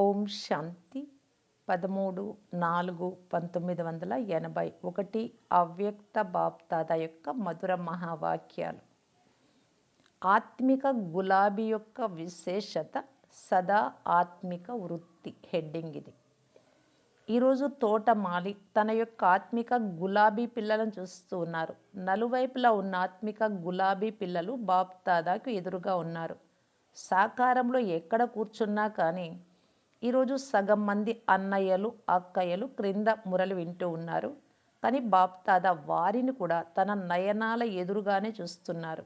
ఓం శాంతి. పదమూడు నాలుగు పంతొమ్మిది వందల ఎనభై ఒకటి అవ్యక్త బాప్తాద యొక్క మధుర మహావాక్యాలు. ఆత్మిక గులాబీ యొక్క విశేషత సదా ఆత్మిక వృత్తి హెడ్డింగ్ ఇది. ఈరోజు తోటమాలి తన యొక్క ఆత్మిక గులాబీ పిల్లలను చూస్తూ ఉన్నారు. నలువైపులా ఉన్న ఆత్మిక గులాబీ పిల్లలు బాప్తాదాకు ఎదురుగా ఉన్నారు. సాకారంలో ఎక్కడ కూర్చున్నా కానీ ఈరోజు సగం మంది అన్నయ్యలు అక్కయ్యలు క్రింద మురలు వింటూ ఉన్నారు. కానీ బాప్తాద వారిని కూడా తన నయనాల ఎదురుగానే చూస్తున్నారు.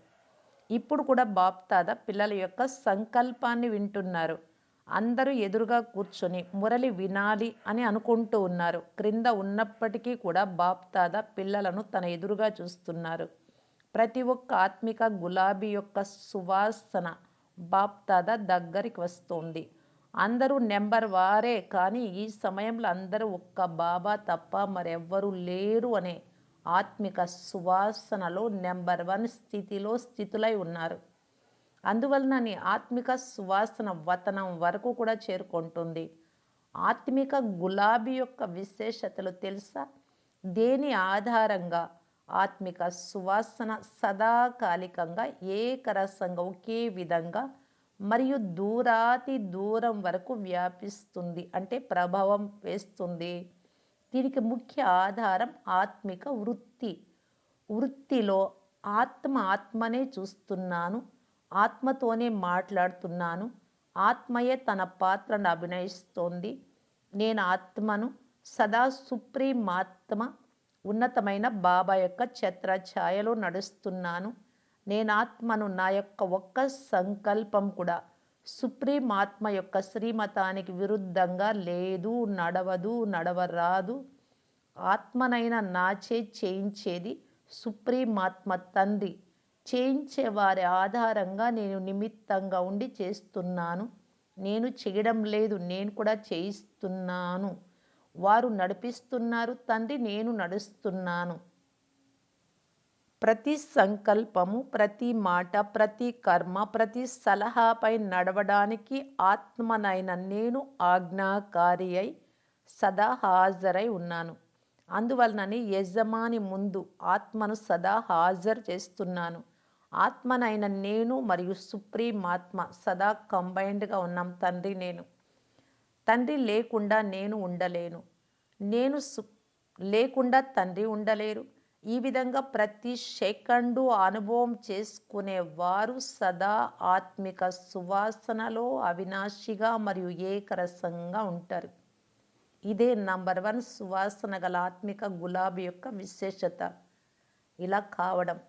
ఇప్పుడు కూడా బాప్తాద పిల్లల యొక్క సంకల్పాన్ని వింటున్నారు. అందరూ ఎదురుగా కూర్చొని మురళి వినాలి అని అనుకుంటూ ఉన్నారు. క్రింద ఉన్నప్పటికీ కూడా బాప్తాద పిల్లలను తన ఎదురుగా చూస్తున్నారు. ప్రతి ఒక్క ఆత్మిక గులాబీ యొక్క సువాసన బాప్తాద దగ్గరికి వస్తుంది. అందరూ నెంబర్ వారే కానీ ఈ సమయంలో అందరూ ఒక్క బాబా తప్ప మరెవ్వరూ లేరు అనే ఆత్మిక సువాసనలో నెంబర్ వన్ స్థితిలో స్థితులై ఉన్నారు. అందువలన నీ ఆత్మిక సువాసన వతనం వరకు కూడా చేరుకుంటుంది. ఆత్మిక గులాబీ యొక్క విశేషతలు తెలుసా? దేని ఆధారంగా ఆత్మిక సువాసన సదాకాలికంగా ఏకరసంగా ఒకే విధంగా మరియు దూరాతి దూరం వరకు వ్యాపిస్తుంది. అంటే ప్రభావం వేస్తుంది. దీనికి ముఖ్య ఆధారం ఆత్మిక వృత్తి. వృత్తిలో ఆత్మ ఆత్మనే చూస్తున్నాను. ఆత్మతోనే మాట్లాడుతున్నాను. ఆత్మయే తన పాత్రను అభినయిస్తోంది. నేను ఆత్మను సదా సుప్రీం ఆత్మ ఉన్నతమైన బాబా యొక్క ఛత్ర ఛాయలో నడుస్తున్నాను. నేను ఆత్మను నా యొక్క ఒక్క సంకల్పం కూడా సుప్రీం ఆత్మ యొక్క శ్రీమతానికి విరుద్ధంగా లేదు నడవదు నడవరాదు. ఆత్మనైనా నాచే చేయించేది సుప్రీం ఆత్మ తండ్రి. చేయించే వారి ఆధారంగా నేను నిమిత్తంగా ఉండి చేస్తున్నాను. నేను చేయడం లేదు నేను కూడా చేయిస్తున్నాను. వారు నడిపిస్తున్నారు తండ్రి నేను నడుస్తున్నాను. ప్రతి సంకల్పము ప్రతి మాట ప్రతి కర్మ ప్రతి సలహాపై నడవడానికి ఆత్మనైన నేను ఆజ్ఞాకారి అయి సదా హాజరై ఉన్నాను. అందువలనని యజమాని ముందు ఆత్మను సదా హాజరు చేస్తున్నాను. ఆత్మనైన నేను మరియు సుప్రీం ఆత్మ సదా కంబైన్డ్గా ఉన్నాం తండ్రి నేను. తండ్రి లేకుండా నేను ఉండలేను. నేను సు లేకుండా తండ్రి ఉండలేరు. ఈ విధంగా ప్రతి సెకండు అనుభవం చేసుకునే వారు సదా ఆత్మిక సువాసనలో అవినాశిగా మరియు ఏకరసంగా ఉంటారు. ఇదే నంబర్ వన్ సువాసన గల ఆత్మిక గులాబీ యొక్క విశేషత. ఇలా కావడం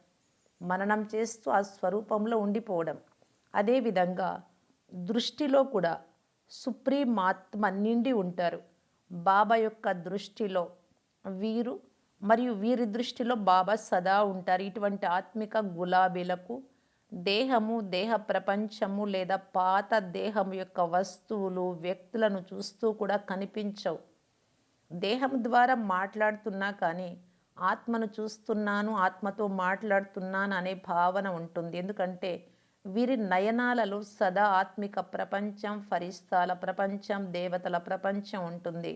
మననం చేస్తూ ఆ స్వరూపంలో ఉండిపోవడం. అదేవిధంగా దృష్టిలో కూడా సుప్రీమాత్మ నిండి ఉంటారు. బాబా యొక్క దృష్టిలో వీరు మరియు వీరి దృష్టిలో బాబా సదా ఉంటారు. ఇటువంటి ఆత్మిక గులాబీలకు దేహము దేహ ప్రపంచము లేదా పాత దేహం యొక్క వస్తువులు వ్యక్తులను చూస్తూ కూడా కనిపించవు. దేహం ద్వారా మాట్లాడుతున్నా కానీ ఆత్మను చూస్తున్నాను ఆత్మతో మాట్లాడుతున్నాను అనే భావన ఉంటుంది. ఎందుకంటే వీరి నయనాలలో సదా ఆత్మిక ప్రపంచం ఫరిస్తాల ప్రపంచం దేవతల ప్రపంచం ఉంటుంది.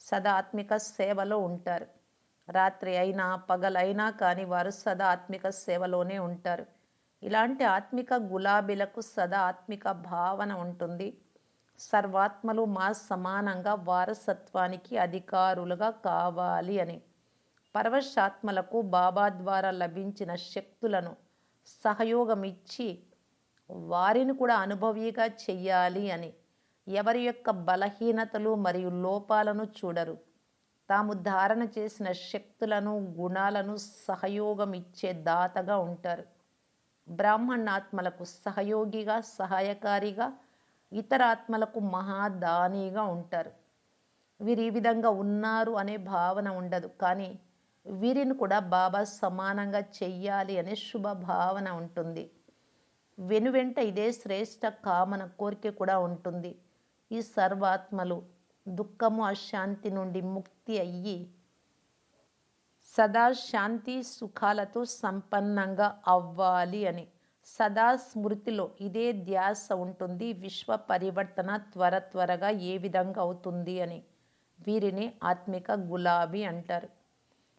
సదా ఆత్మిక సేవలో ఉంటారు. రాత్రి అయినా పగలైనా కానీ వారు సదా ఆత్మిక సేవలోనే ఉంటారు. ఇలాంటి ఆత్మిక గులాబీలకు సదా ఆత్మిక భావన ఉంటుంది. సర్వాత్మలు మా సమానంగా వారసత్వానికి అధికారులుగా కావాలి అని. పరవశాత్మలకు బాబా ద్వారా లభించిన శక్తులను సహయోగం ఇచ్చి వారిని కూడా అనుభవిగా చెయ్యాలి అని. ఎవరి యొక్క బలహీనతలు మరియు లోపాలను చూడరు. తాము ధారణ చేసిన శక్తులను గుణాలను సహయోగం ఇచ్చే దాతగా ఉంటారు. బ్రాహ్మణాత్మలకు సహయోగిగా సహాయకారిగా ఇతర ఆత్మలకు మహాదానిగా ఉంటారు. వీరు ఈ విధంగా ఉన్నారు అనే భావన ఉండదు. కానీ వీరిని కూడా బాబా సమానంగా చెయ్యాలి అనే శుభ భావన ఉంటుంది. వెనువెంట ఇదే శ్రేష్ట కామన కోరిక కూడా ఉంటుంది. ఈ సర్వాత్మలు దుఃఖము అశాంతి నుండి ముక్తి అయ్యి సదా శాంతి సుఖాలతో సంపన్నంగా అవ్వాలి అని. సదా స్మృతిలో ఇదే ధ్యాస ఉంటుంది. విశ్వ పరివర్తన త్వర త్వరగా ఏ విధంగా అవుతుంది అని. వీరిని ఆత్మిక గులాబీ అంటారు.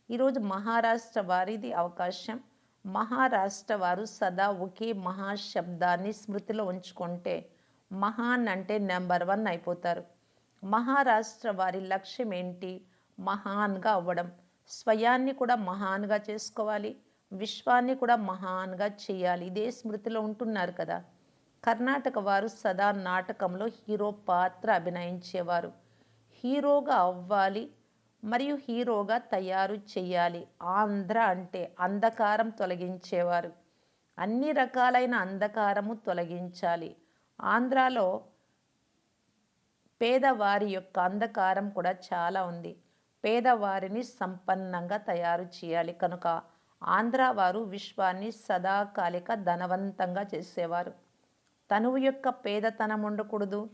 ఈరోజు మహారాష్ట్ర వారిది అవకాశం. మహారాష్ట్ర వారు సదా ఒకే మహాశబ్దాన్ని స్మృతిలో ఉంచుకుంటే మహాన్ అంటే నెంబర్ వన్ అయిపోతారు. మహారాష్ట్ర వారి లక్ష్యం ఏంటి? మహాన్గా అవ్వడం. స్వయాన్ని కూడా మహాన్గా చేసుకోవాలి. విశ్వాన్ని కూడా మహాన్గా చేయాలి. ఇదే స్మృతిలో ఉంటున్నారు కదా. కర్ణాటక వారు సదా నాటకంలో హీరో పాత్ర అభినయించేవారు. హీరోగా అవ్వాలి మరియు హీరోగా తయారు చేయాలి. ఆంధ్ర అంటే అంధకారం తొలగించేవారు. అన్ని రకాలైన అంధకారము తొలగించాలి. ఆంధ్రాలో పేదవారి యొక్క అంధకారం కూడా చాలా ఉంది. పేదవారిని సంపన్నంగా తయారు చేయాలి. కనుక ఆంధ్ర వారు విశ్వాన్ని సదాకాలిక ధనవంతంగా చేసేవారు. తనువు యొక్క పేదతనం ఉండకూడదు.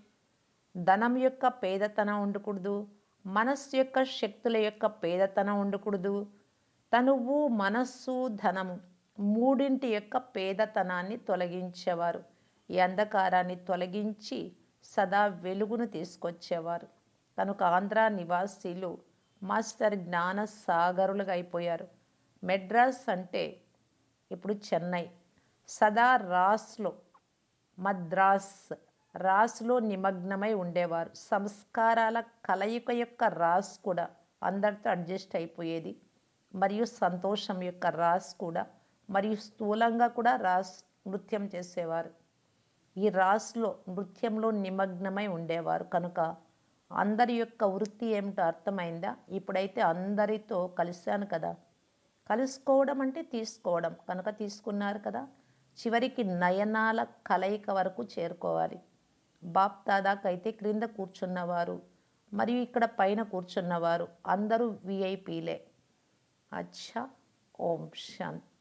ధనం యొక్క పేదతనం ఉండకూడదు. మనస్సు యొక్క శక్తుల యొక్క పేదతనం ఉండకూడదు. తనువు మనస్సు ధనము మూడింటి యొక్క పేదతనాన్ని తొలగించేవారు. ఈ అంధకారాన్ని తొలగించి సదా వెలుగును తీసుకొచ్చేవారు. కనుక ఆంధ్ర నివాసీలు మాస్టర్ జ్ఞాన సాగరులుగా అయిపోయారు. మెడ్రాస్ అంటే ఇప్పుడు చెన్నై. సదా రాస్లో మద్రాస్ రాసులో నిమగ్నమై ఉండేవారు. సంస్కారాల కలయిక యొక్క రాస్ కూడా అందరితో అడ్జస్ట్ అయిపోయేది. మరియు సంతోషం యొక్క రాస్ కూడా మరియు స్థూలంగా కూడా రాస్ నృత్యం చేసేవారు. ఈ రాస్లో నృత్యంలో నిమగ్నమై ఉండేవారు. కనుక అందరి యొక్క వృత్తి ఏమిటో అర్థమైందా? ఇప్పుడైతే అందరితో కలిశాను కదా. కలుసుకోవడం అంటే తీసుకోవడం. కనుక తీసుకున్నారు కదా. చివరికి నయనాల కలయిక వరకు చేరుకోవాలి. బాప్ దాదాకైతే క్రింద కూర్చున్నవారు మరియు ఇక్కడ పైన కూర్చున్నవారు అందరూ విఐపీలే అచ్చా! ఓం శాంతి.